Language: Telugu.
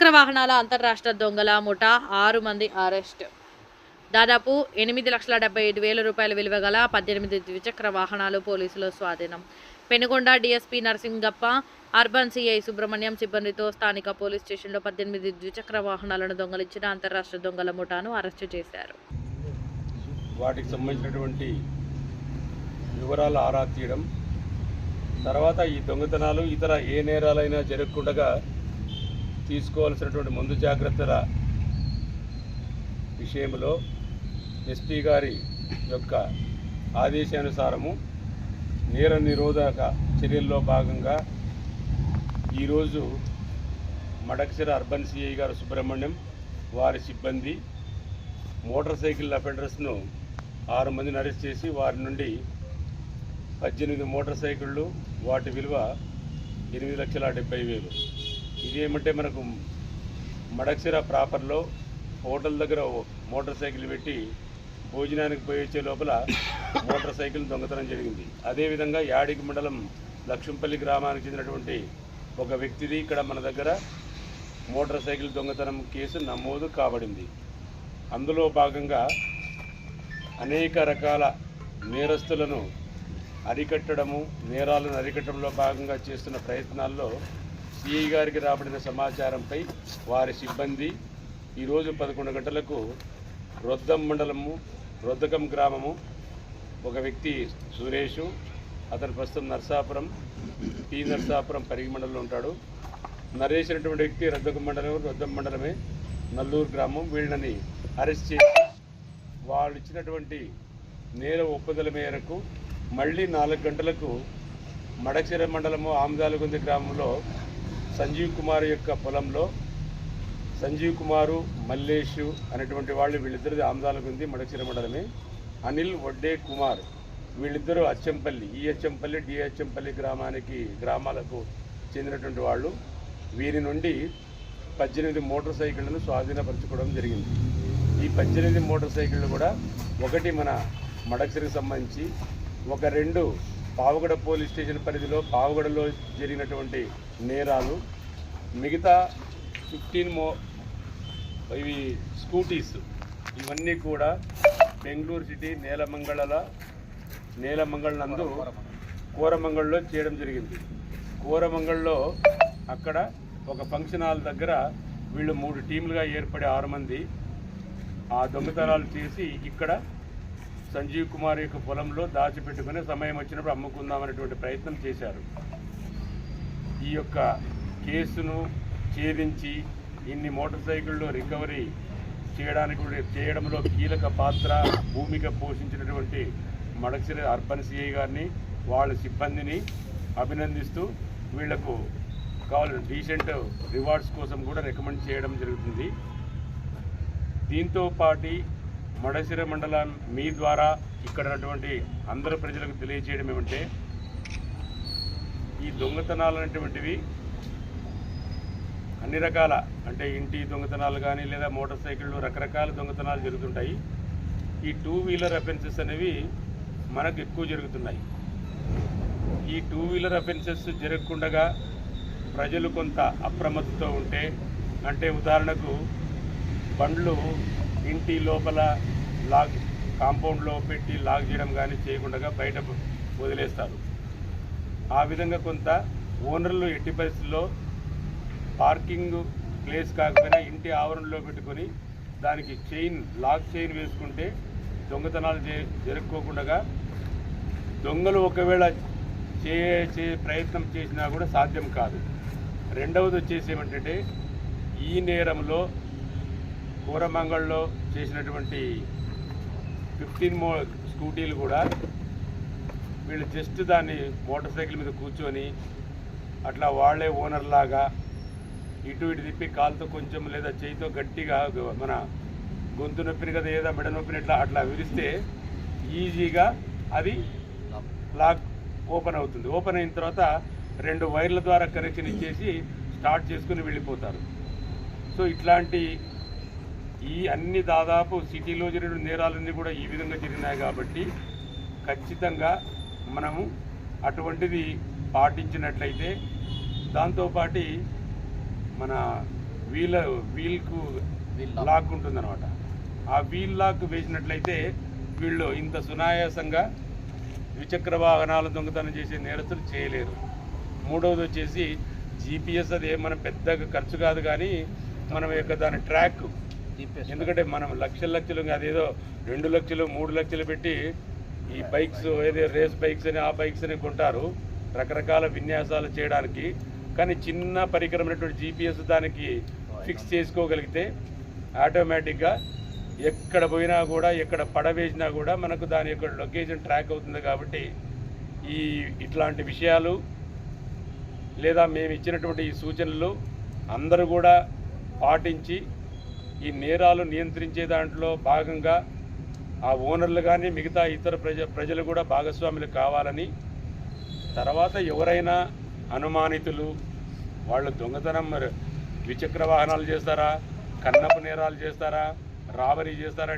ద్విచక్ర వాహనాల అంతర్రాష్ట్ర దొంగల ముఠా ఆరు మంది అరెస్ట్. దాదాపు ఎనిమిది లక్షల డెబ్బై ఐదు వేల రూపాయల విలువ గల పద్దెనిమిది ద్విచక్ర వాహనాలు పోలీసులు స్వాధీనం. Penukonda DSP Narasingappa urban CI Subrahmanyam సిబ్బందితో స్థానిక పోలీస్ స్టేషన్లో పద్దెనిమిది ద్విచక్ర వాహనాలను దొంగలించిన అంతర్రాష్ట్ర దొంగల ముఠాను అరెస్టు చేశారు. వాటికి సంబంధించినటువంటి వివరాలు ఆరా తీయడం తర్వాత ఈ దొంగతనాలు ఇతర ఏ నేరాలైనా జరగకుండా తీసుకోవాల్సినటువంటి ముందు జాగ్రత్తల విషయంలో ఎస్పీ గారి యొక్క ఆదేశానుసారము నేర నిరోధక చర్యల్లో భాగంగా ఈరోజు మడకసిర అర్బన్ సిఐ గారు సుబ్రహ్మణ్యం వారి సిబ్బంది మోటార్ సైకిల్ అఫెండర్స్ను ఆరు మందిని అరెస్ట్ చేసి వారి నుండి పద్దెనిమిది మోటార్ సైకిళ్ళు వాటి విలువ ఎనిమిది లక్షల డెబ్బై వేలు. ఇదేమంటే మనకు మడక్సిరా ప్రాపర్లో హోటల్ దగ్గర మోటార్ సైకిల్ పెట్టి భోజనానికి పోయి వచ్చే లోపల మోటార్ సైకిల్ దొంగతనం జరిగింది. అదేవిధంగా యాడికి మండలం లక్ష్మంపల్లి గ్రామానికి చెందినటువంటి ఒక వ్యక్తిది ఇక్కడ మన దగ్గర మోటార్ సైకిల్ దొంగతనం కేసు నమోదు కాబడింది. అందులో భాగంగా అనేక రకాల నేరస్తులను అరికట్టడము నేరాలను అరికట్టడంలో భాగంగా చేస్తున్న ప్రయత్నాల్లో సిఐ గారికి రాబడిన సమాచారంపై వారి సిబ్బంది ఈరోజు పదకొండు గంటలకు రొద్దం మండలము రొద్దకం గ్రామము ఒక వ్యక్తి సురేషు అతను ప్రస్తుతం నర్సాపురం టీ నర్సాపురం పరిగి మండలంలో ఉంటాడు. నరేష్ అనేటువంటి వ్యక్తి రొద్దకం మండలం రొద్దం మండలమే నల్లూరు గ్రామం వీళ్ళని అరెస్ట్ చేసి వాళ్ళు ఇచ్చినటువంటి నేర ఒప్పుదల మేరకు మళ్ళీ నాలుగు గంటలకు మడచిర మండలము ఆమదాలగుంది గ్రామంలో సంజీవ్ కుమార్ యొక్క పొలంలో సంజీవ్ కుమారు మల్లేషు అనేటువంటి వాళ్ళు వీళ్ళిద్దరిది ఆమదాలగుంది మడచిర మండలమే అనిల్ వడ్డే కుమార్ వీళ్ళిద్దరూ అచ్చంపల్లి ఈ అచ్చంపల్లి డి అచ్చంపల్లి గ్రామానికి గ్రామాలకు చెందినటువంటి వాళ్ళు. వీరి నుండి పద్దెనిమిది మోటార్ సైకిళ్ళను స్వాధీనపరచుకోవడం జరిగింది. ఈ పద్దెనిమిది మోటార్ సైకిళ్ళు కూడా ఒకటి మన మడక్సిరికి సంబంధించి ఒక రెండు పావగడ పోలీస్ స్టేషన్ పరిధిలో పావగడలో జరిగినటువంటి నేరాలు మిగతా ఫిఫ్టీన్ మో ఇవి స్కూటీస్ ఇవన్నీ కూడా బెంగళూరు సిటీ నేలమంగళల నేలమంగళ నందు కోరమంగళలో చేయడం జరిగింది. కూరమంగళలో అక్కడ ఒక ఫంక్షన్ హాల్ దగ్గర వీళ్ళు మూడు టీములుగా ఏర్పడి ఆరు మంది ఆ దొంగతనాలు చేసి ఇక్కడ సంజీవ్ కుమార్ యొక్క పొలంలో దాచిపెట్టుకుని సమయం వచ్చినప్పుడు అమ్ముకుందామనేటువంటి ప్రయత్నం చేశారు. ఈ యొక్క కేసును ఛేదించి ఇన్ని మోటార్ సైకిళ్ళు రికవరీ చేయడానికి చేయడంలో కీలక పాత్ర భూమిక పోషించినటువంటి మడక్సిరి అర్బన్ సిఐ గారిని వాళ్ళ సిబ్బందిని అభినందిస్తూ వీళ్ళకు కావాలని డీసెంట్ రివార్డ్స్ కోసం కూడా రికమెండ్ చేయడం జరుగుతుంది. దీంతో పాటి మొడసిర మండలం మీ ద్వారా ఇక్కడ ఉన్నటువంటి అందరు ప్రజలకు తెలియజేయడం ఏమంటే ఈ దొంగతనాలు అనేటువంటివి అన్ని రకాల అంటే ఇంటి దొంగతనాలు కానీ లేదా మోటార్ సైకిళ్ళు రకరకాల దొంగతనాలు జరుగుతుంటాయి. ఈ టూ వీలర్ అఫెన్సెస్ అనేవి మనకు ఎక్కువ జరుగుతున్నాయి. ఈ టూ వీలర్ అఫెన్సెస్ జరగకుండా ప్రజలు కొంత అప్రమత్తతో ఉంటే అంటే ఉదాహరణకు బండ్లు ఇంటి లోపల లాగ్ కాంపౌండ్లో పెట్టి లాక్ చేయడం కానీ చేయకుండా బయట వదిలేస్తారు. ఆ విధంగా కొంత ఓనర్లు ఎట్టి పరిస్థితుల్లో పార్కింగ్ ప్లేస్ కాకపోయినా ఇంటి ఆవరణలో పెట్టుకొని దానికి చైన్ లాక్ చైన్ వేసుకుంటే దొంగతనాలు జరుపుకోకుండా దొంగలు ఒకవేళ చే ప్రయత్నం చేసినా కూడా సాధ్యం కాదు. రెండవది వచ్చేసి ఏమిటంటే ఈ నేరంలో కూరమంగళలో చేసినటువంటి ఫిఫ్టీన్ మో స్కూటీలు కూడా వీళ్ళు జస్ట్ దాన్ని మోటార్ సైకిల్ మీద కూర్చొని అట్లా వాళ్ళే ఓనర్లాగా ఇటు ఇటు తిప్పి కాలుతో కొంచెం లేదా చేయితో గట్టిగా మన గొంతు నొప్పిని కదా ఏదో మెడ నొప్పిని ఇట్లా అట్లా విరిస్తే ఈజీగా అది లాక్ ఓపెన్ అవుతుంది. ఓపెన్ అయిన తర్వాత రెండు వైర్ల ద్వారా కనెక్షన్ ఇచ్చేసి స్టార్ట్ చేసుకుని వెళ్ళిపోతారు. సో ఇట్లాంటి ఈ అన్ని దాదాపు సిటీలో జరిగిన నేరాలన్నీ కూడా ఈ విధంగా జరిగినాయి కాబట్టి ఖచ్చితంగా మనము అటువంటిది పాటించినట్లయితే దాంతోపాటి మన వీల్ వీల్కు లాక్ ఉంటుంది అనమాట ఆ వీల్ లాక్ వేసినట్లయితే వీళ్ళు ఇంత సునాయాసంగా ద్విచక్ర వాహనాల దొంగతనం చేసే నేరస్తులు చేయలేరు. మూడవది వచ్చేసి జీపీఎస్ అది మనం పెద్దగా ఖర్చు కాదు కానీ మనం యొక్క దాని ట్రాక్ ఎందుకంటే మనం లక్షల లక్షలు అదేదో రెండు లక్షలు మూడు లక్షలు పెట్టి ఈ బైక్స్ ఏదో రేస్ బైక్స్ అని ఆ బైక్స్ అని కొంటారు. రకరకాల విన్యాసాలు చేయడానికి. కానీ చిన్న పరికరమైనటువంటి జీపీఎస్ దానికి ఫిక్స్ చేసుకోగలిగితే ఆటోమేటిక్గా ఎక్కడ పోయినా కూడా ఎక్కడ పడవేసినా కూడా మనకు దాని యొక్క లొకేషన్ ట్రాక్ అవుతుంది కాబట్టి ఈ ఇట్లాంటి విషయాలు లేదా మేము ఇచ్చినటువంటి ఈ సూచనలు అందరూ కూడా పాటించి ఈ నేరాలు నియంత్రించే దాంట్లో భాగంగా ఆ ఓనర్లు కానీ మిగతా ఇతర ప్రజ ప్రజలు కూడా భాగస్వాములు కావాలని తర్వాత ఎవరైనా అనుమానితులు వాళ్ళు దొంగతనం మరి ద్విచక్ర వాహనాలు చేస్తారా కన్నపు నేరాలు చేస్తారా రాబరీ చేస్తారా